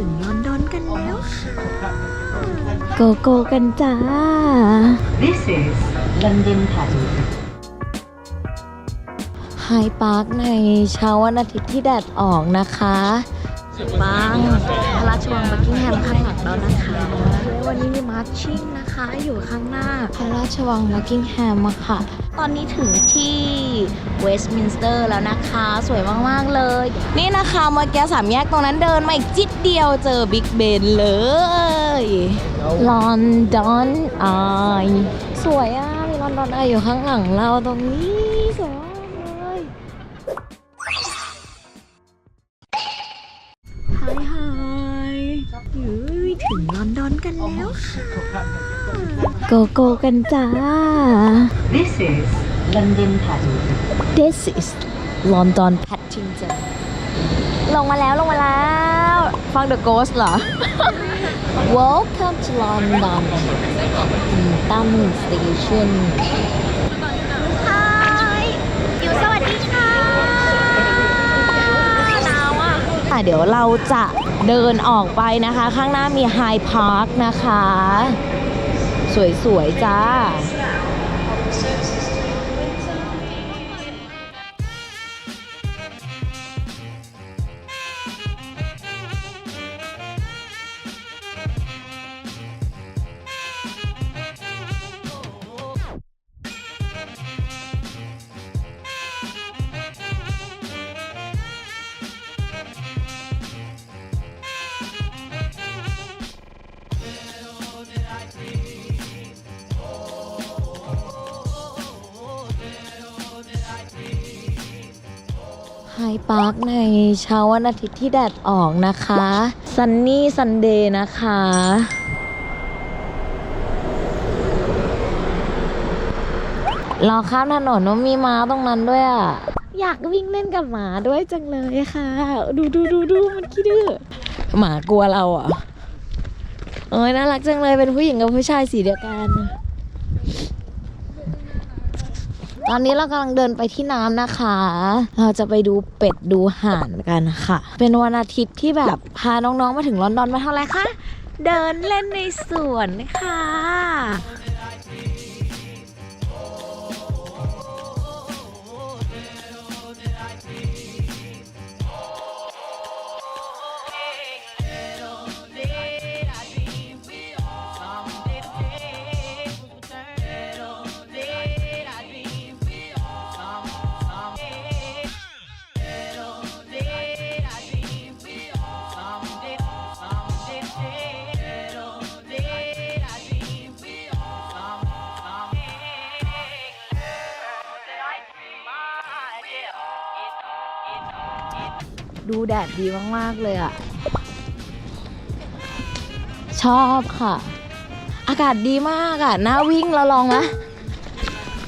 ถึงลอนดอนกันแล้วค่ะโกโก้กันจ้า This is London Pattern. ไฮพาร์คในเช้าวันอาทิตย์ที่แดดออกนะคะบ้างพระราชวังบักกิงแฮมข้างหลังเรานะคะและวันนี้มีมาร์ชชิ่งนะคะ อยู่ข้างหน้าพระราชวังบักกิงแฮมค่ะ ตอนนี้ถึงที่เวสต์มินสเตอร์แล้วนะคะ สวยมาก ๆ เลย นี่นะคะเมื่อกี้สามแยกตรงนั้นเดินมาอีกจิตเดียวเจอบิ๊กเบนเลยลอนดอนไอสวยอะมีลอนดอนไออยู่ข้างหลังเราตรงนี้ ถึงลอนดอนกันแล้วค่ะโกโก้กันจ้า This is London Pattern. This is London Paddington ลงมาแล้วลงมาแล้ว ฟัง The Ghost เหรอ Welcome to London Paddington Station Hi อยู่สวัสดีค่ะหนาวอะ เดี๋ยวเราจะเดินออกไปนะคะ ข้างหน้ามีไฮพาร์คนะคะ สวยๆ จ้า ไฮพาร์คในเช้าวันอาทิตย์ที่แดดออกนะคะซันนี่ซันเดย์นะคะรอข้ามถนนว่ามีม้าตรงนั้นด้วยอะ อยากวิ่งเล่นกับหมาด้วยจังเลยค่ะ ดูดูดูดูมันขี้ดื้อหมากลัวเราอะเอ้ยน่ารักจังเลยเป็นผู้หญิงกับผู้ชายสีเดียวกัน ตอนนี้เรากำลังเดินไปที่น้ำนะคะ เราจะไปดูเป็ดดูห่านกันค่ะ เป็นวันอาทิตย์ที่แบบพาน้องๆมาถึงลอนดอนมาเท่าไหร่คะ เดินเล่นในสวนค่ะ ดูแดดดีมากๆเลยอะชอบค่ะ อากาศดีมากอะน่าวิ่งเราลองนะ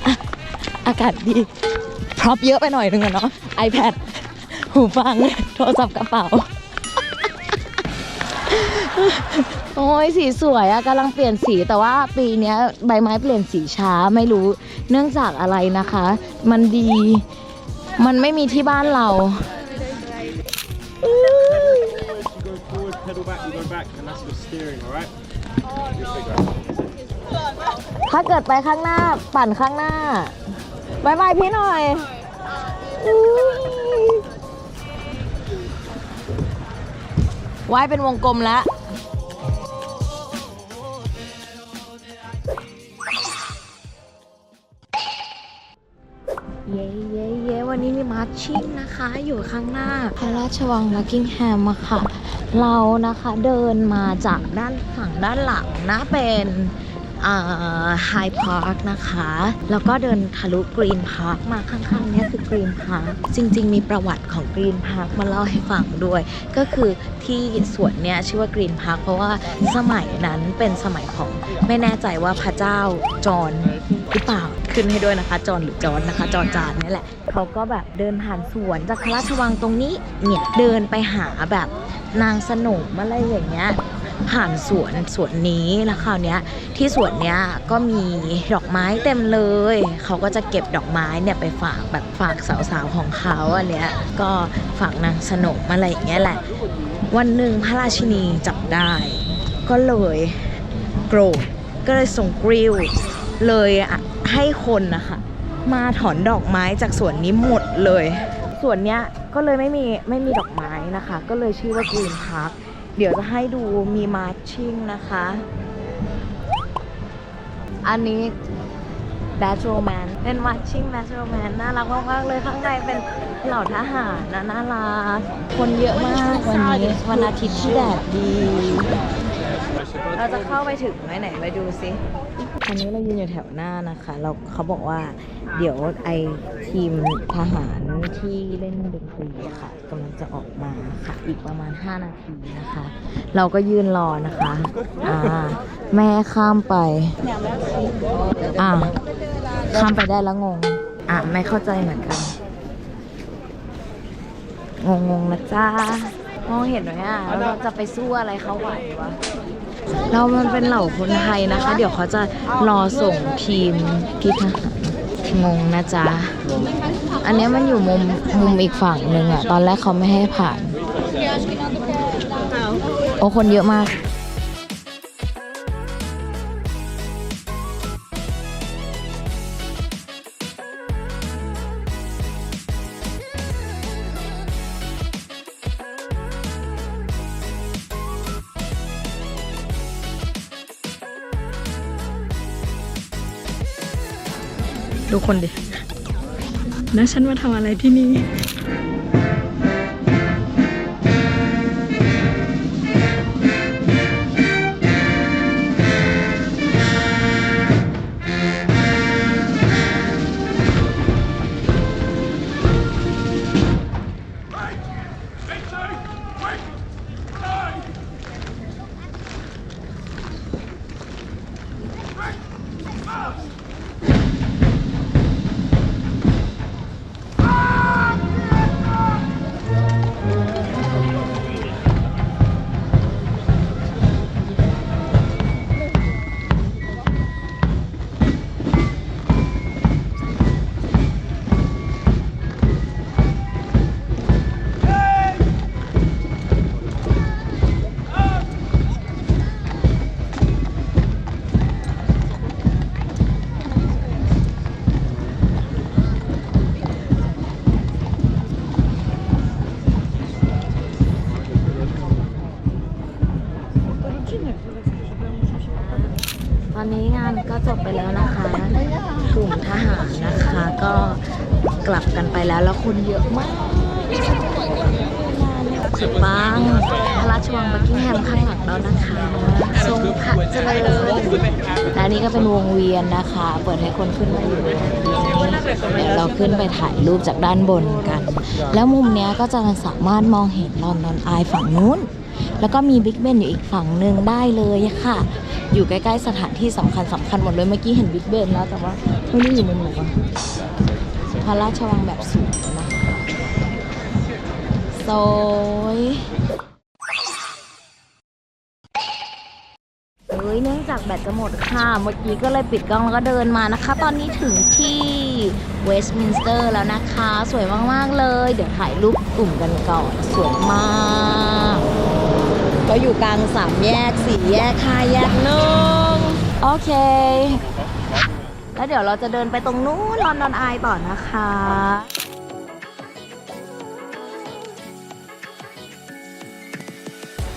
อะอากาศดีพร็อพเยอะไปหน่อยนึงอะเนาะ iPad หูฟัง โทรศัพท์กระเป๋า โอ้ยสีสวยอะกำลังเปลี่ยนสีแต่ว่าปีนี้ใบไม้เปลี่ยนสีช้าไม่รู้ เนื่องจากอะไรนะคะ มันดี มันไม่มีที่บ้านเรา back, you go back, and that's your steering, alright? Your figure. ถ้าเกิดไปข้างหน้าปั่นข้างหน้าบายบายพี่หน่อยอุ๊ยว่ายเป็นวงกลมแล้ว ชิ่งนะคะ อยู่ข้างหน้า พระราชวังบักกิงแฮมค่ะ เรานะคะเดินมาจากด้านฝั่งด้านหลังนะเป็นไฮพาร์คนะคะ แล้วก็เดินทะลุกรีนพาร์คมาข้างๆเนี้คือกรีนพาร์คจริง ๆ มีประวัติของกรีนพาร์คมาเล่าให้ฟังด้วย ก็คือที่สวนเนี้ยชื่อว่ากรีนพาร์คเพราะว่าสมัยนั้นเป็นสมัยของไม่แน่ใจว่าพระเจ้าจอห์นหรือเปล่า ขึ้นให้ด้วยนะคะจอห์นหรือจอนนะคะ จอนจานนี่แหละเขาก็แบบเดินผ่านสวนจากพระราชวังตรงนี้เนี่ยเดินไปหาแบบนางสนมอะไรอย่างเงี้ยผ่านสวนสวนนี้แล้วคราวเนี้ยที่สวนเนี้ยก็มีดอกไม้เต็มเลย เขาก็จะเก็บดอกไม้เนี่ยไปฝากแบบฝากสาวๆของเขาอันเนี้ยก็ฝากนางสนมอะไรอย่างเงี้ยแหละ วันหนึ่งพระราชินีจับได้ ก็เลยโกรธก็เลยส่งกริวเลยอะ ให้คนนะคะมาถอนดอกไม้จากสวนนี้หมดเลยสวนเนี้ยก็เลยไม่มีไม่มีดอกไม้นะคะ ก็เลยชื่อว่ากรีนพาร์คเดี๋ยวจะให้ดูมีมาร์ชิ่งนะคะ อันนี้ b a t c h e Man เป็นมาร์ชิ่ง b a t c h e Man น่ารักมากๆเลยข้างในเป็นเหล่าทหารนะน่ารักคนเยอะมากวันนี้วันอาทิตย์ที่แดดดี เราจะเข้าไปถึงไหนไหนไปดูซิ ตอนนี้เรายืนอยู่แถวหน้านะคะ เราเขาบอกว่าเดี๋ยวไอทีมทหารที่เล่นดนตรีค่ะกำลังจะออกมาค่ะ อีกประมาณ 5 นาทีนะคะ เราก็ยืนรอนะคะอ่าแม่ข้ามไปอ่าข้ามไปได้แล้วงง อะไม่เข้าใจเหมือนกัน งงงๆนะจ้ามองเห็นไหมอะเราจะไปสู้อะไรเขาไหววะ เรามันเป็นเหล่าคนไทยนะคะ เดี๋ยวเขาจะรอส่งทีมกิทหารงงนะจ๊ะ อันนี้มันอยู่มุมมุมอีกฝั่งหนึ่งอะตอนแรกเขาไม่ให้ผ่าน โอ้คนเยอะมาก ดูคนดิ แล้วฉันมาทำอะไรที่นี่ อนนี้งานก็จบไปแล้วนะคะ กลุ่มทหารนะคะ ก็กลับกันไปแล้วแล้วคนเยอะมากสุดปังพระราชวังบักกิงแฮมข้างหลังเรานะคะทรงพระเจริญและนี่ก็เป็นวงเวียนนะคะ เปิดให้คนขึ้นมาอยู่บนนี้เดี๋ยวเราขึ้นไปถ่ายรูปจากด้านบนกัน แล้วมุมเนี้ยก็จะสามารถมองเห็นลอนดอนอายฝั่งนู้น แล้วก็มีบิ๊กเบนอยู่อีกฝั่งหนึ่งได้เลยค่ะ อยู่ใกล้ๆสถานที่สำคัญสำคัญหมดเลยเมื่อกี้เห็นบิ๊กเบนแล้วแต่ว่าไม่ได้อยู่มุมไหนวะพระราชวังแบบสูงนะคะสวยเอ้ยเนื่องจากแบตจะหมดค่ะ เมื่อกี้ก็เลยปิดกล้องแล้วก็เดินมานะคะ ตอนนี้ถึงที่เวสต์มินสเตอร์แล้วนะคะ สวยมาก ๆ เลย เดี๋ยวถ่ายรูปกลุ่มกันก่อน สวยมาก ก็อยู่กลางสามแยกสี่แยกห้าแยกหนึ่งโอเค แล้วเดี๋ยวเราจะเดินไปตรงนู้นลอนดอนไอต่อนะคะ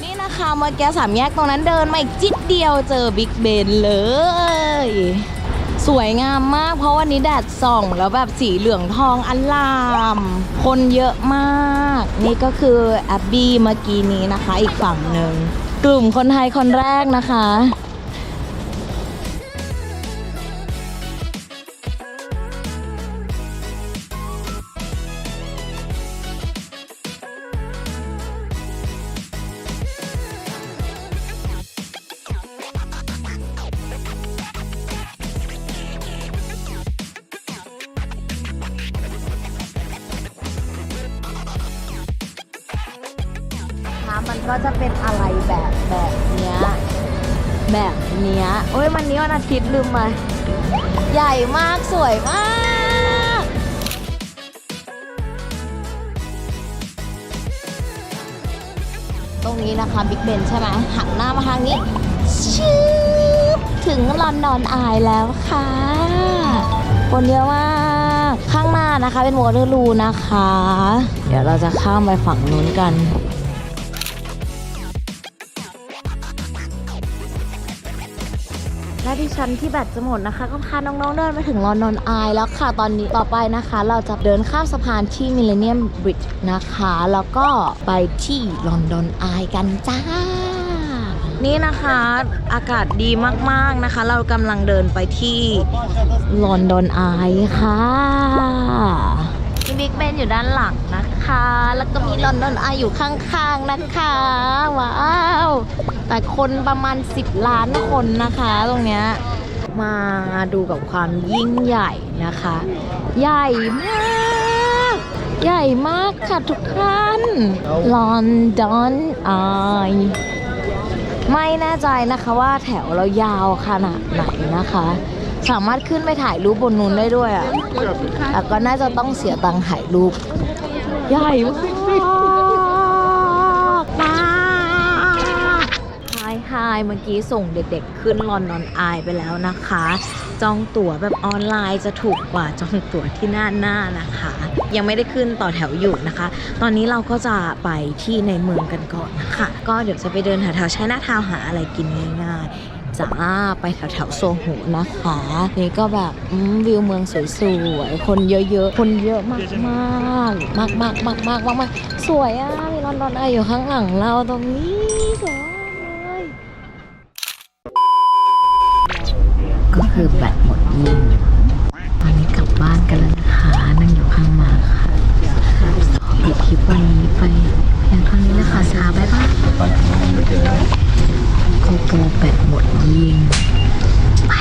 นี่นะคะเมื่อกี้สามแยกตรงนั้นเดินมาอีกจิดเดียวเจอบิ๊กเบนเลย สวยงามมาก เพราะวันนี้แดดส่อง แล้วแบบสีเหลืองทองอลาม คนเยอะมาก นี่ก็คือแอบบี้เมื่อกี้นี้นะคะ อีกฝั่งหนึ่งกลุ่มคนไทยคนแรกนะคะ ก็จะเป็นอะไรแบบแบบเนี้ยแบบเนี้ยโอ้ยมันนี้วันอาทิตย์ลืมมา ใหญ่มากสวยมากตรงนี้นะคะบิ๊กเบนใช่ไหมหันหน้ามาทางนี้ชืบถึงลอนดอนอายแล้วค่ะคนเยอะมากข้างหน้านะคะเป็นวอเตอร์ลูนะคะ เดี๋ยวเราจะข้ามไปฝั่งนู้นกัน ดิฉันที่แบตจะหมดนะคะ ก็พาน้องๆเดินมาถึงลอนดอนอายแล้วค่ะ ตอนนี้ต่อไปนะคะ เราจะเดินข้ามสะพานที่มิเลเนียมบริดจ์นะคะ แล้วก็ไปที่ลอนดอนอายกันจ้า นี่นะคะอากาศดีมากๆนะคะ เรากำลังเดินไปที่ลอนดอนอายค่ะมีบิ๊กเบนอยู่ด้านหลังนะคะ แล้วก็มีลอนดอนอายอยู่ข้างๆนะคะ ว้าว แต่คนประมาณ 10 ล้านคนนะคะ ตรงเนี้ยมาดูกับความยิ่งใหญ่นะคะ ใหญ่มาก ใหญ่มากค่ะทุกท่านลอนดอนอายไม่แน่ใจนะคะว่าแถวเรายาวขนาดไหนนะคะ สามารถขึ้นไปถ่ายรูปบนนู้นได้ด้วยอะ่ะแต่ก็น่าจะต้องเสียตังค์ถ่ายรูป ใหญ่มากมาก ไฮไฮเมื่อกี้ส่งเด็กๆ ขึ้นลอนดอนอายไปแล้วนะคะ จองตั๋วแบบออนไลน์จะถูกกว่าจองตั๋วที่หน้าหน้านะคะ ยังไม่ได้ขึ้นต่อแถวอยู่นะคะ ตอนนี้เราก็จะไปที่ในเมืองกันก่อนนะคะ ก็เดี๋ยวจะไปเดินแถวๆใช้หน้าทาวหาอะไรกินง่ายๆจ้าไปแถวๆโซโหนะคะ นี่ก็แบบวิวเมืองสวยๆ คนเยอะๆ คนเยอะมากๆมากๆมากๆมากๆมากๆมากสวยอะมีลอนดอนไออยู่ข้างหลังเราตรงนี้สวย ก็ คือแบตหมดยิ่งตอนนี้กลับบ้านกันแล้วนะคะนั่งอยู่ข้างมาค่ะปิดคลิปวันนี้ไปเพียงเท่านี้นะคะสาบ๊ายบายโกโปรแบตหมดยิ่งไป